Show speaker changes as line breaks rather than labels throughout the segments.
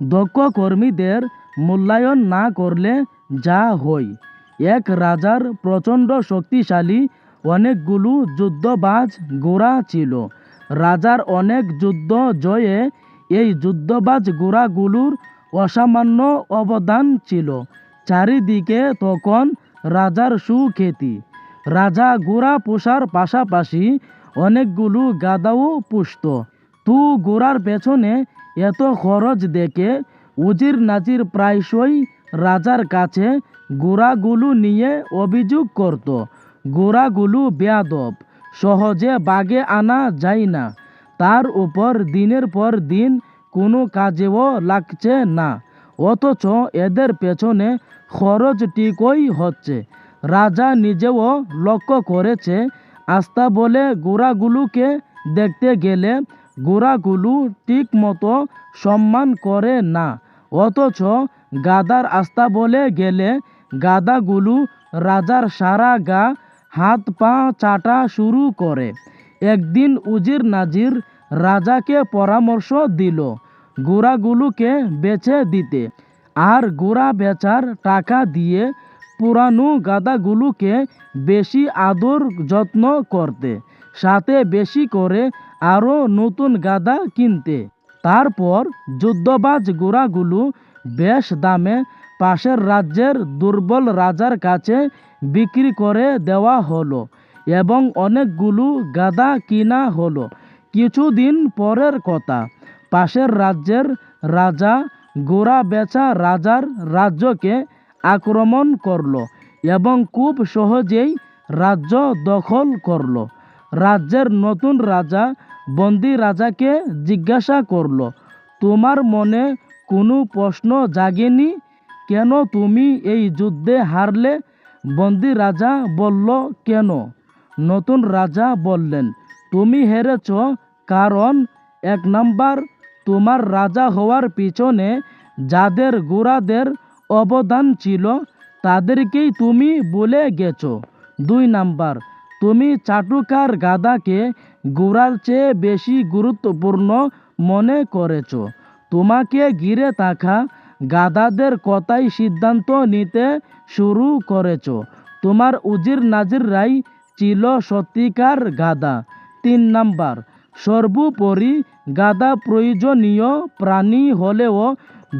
দক্ষ কর্মীদের মূল্যায়ন না করলে যা হয়। এক রাজার প্রচণ্ড শক্তিশালী অনেকগুলো যুদ্ধবাজ গোড়া ছিল। রাজার অনেক যুদ্ধ জয়ে এই যুদ্ধবাজ গোড়াগুলোর অসামান্য অবদান ছিল। চারিদিকে তখন রাজার সুখ্যাতি। রাজা গোড়া পোষার পাশাপাশি অনেকগুলো গাদাও পুষত। তু গোড়ার পেছনে এত খরচ দেখে উজির নাজির প্রায়শই রাজার কাছে গোড়াগুলো নিয়ে অভিযোগ করত। গোড়াগুলো বেয়াদব, সহজে বাগে আনা যায় না। তার উপর দিনের পর দিন কোনো কাজেও লাগছে না। অথচ এদের পেছনে খরচ ঠিকই হচ্ছে। রাজা নিজেও লক্ষ্য করেছে, আস্থা বলে গোড়াগুলোকে দেখতে গেলে গোড়াগুলো ঠিক মতো সম্মান করে না। অথচ গাদার আস্থা বলে গেলে গাদাগুলো রাজার সারা গা, হাত, পা চাটা শুরু করে। একদিন উজির নাজির রাজাকে পরামর্শ দিল গোড়াগুলোকে বেছে দিতে। আর গোড়া বেচার টাকা দিয়ে পুরানো গাদাগুলোকে বেশি আদর যত্ন করতে, সাথে বেশি করে আরও নতুন গাদা কিনতে। তারপর যুদ্ধবাজ গোড়াগুলো বেশ দামে পাশের রাজ্যের দুর্বল রাজার কাছে বিক্রি করে দেওয়া হলো এবং অনেকগুলো গাদা কিনা হলো। কিছুদিন পরের কথা, পাশের রাজ্যের রাজা গোড়া বেচা রাজার রাজ্যকে আক্রমণ করল এবং খুব সহজেই রাজ্য দখল করল। রাজ্যের নতুন রাজা বন্দি রাজাকে জিজ্ঞাসা করল, তোমার মনে কোনো প্রশ্ন জাগেনি? কেন তুমি এই যুদ্ধে হারলে? বন্দি রাজা বলল, কেন? নতুন রাজা বললেন, তুমি হেরেছ কারণ এক নাম্বার, তোমার রাজা হওয়ার পিছনে যাদের গোড়াদের অবদান ছিল, তাদেরকেই তুমি বলে গেছো। দুই নাম্বার তুমি চাটুকার গাদাকে গোড়ার চেয়ে বেশি গুরুত্বপূর্ণ মনে করেছ। তোমাকে ঘিরে থাকা গাদাদের কথাই সিদ্ধান্ত নিতে শুরু করেছ। তোমার উজির নাজিররাই ছিল সত্যিকার গাদা। তিন নাম্বার, সর্বোপরি গাদা প্রয়োজনীয় প্রাণী হলেও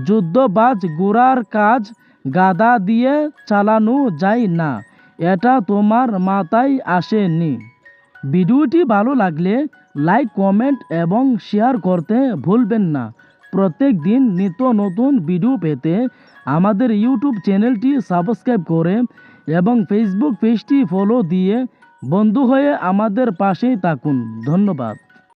যুদ্ধবাজ গোড়ার কাজ গাদা দিয়ে চালানো যায় না। এটা তোমার মাথায় আসেনি। ভিডিওটি ভালো লাগলে লাইক, কমেন্ট এবং শেয়ার করতে ভুলবেন না। প্রত্যেক দিন নিত্য নতুন ভিডিও পেতে আমাদের ইউটিউব চ্যানেলটি সাবস্ক্রাইব করে এবং ফেসবুক পেজটি ফলো দিয়ে বন্ধু হয়ে আমাদের পাশেই থাকুন। ধন্যবাদ।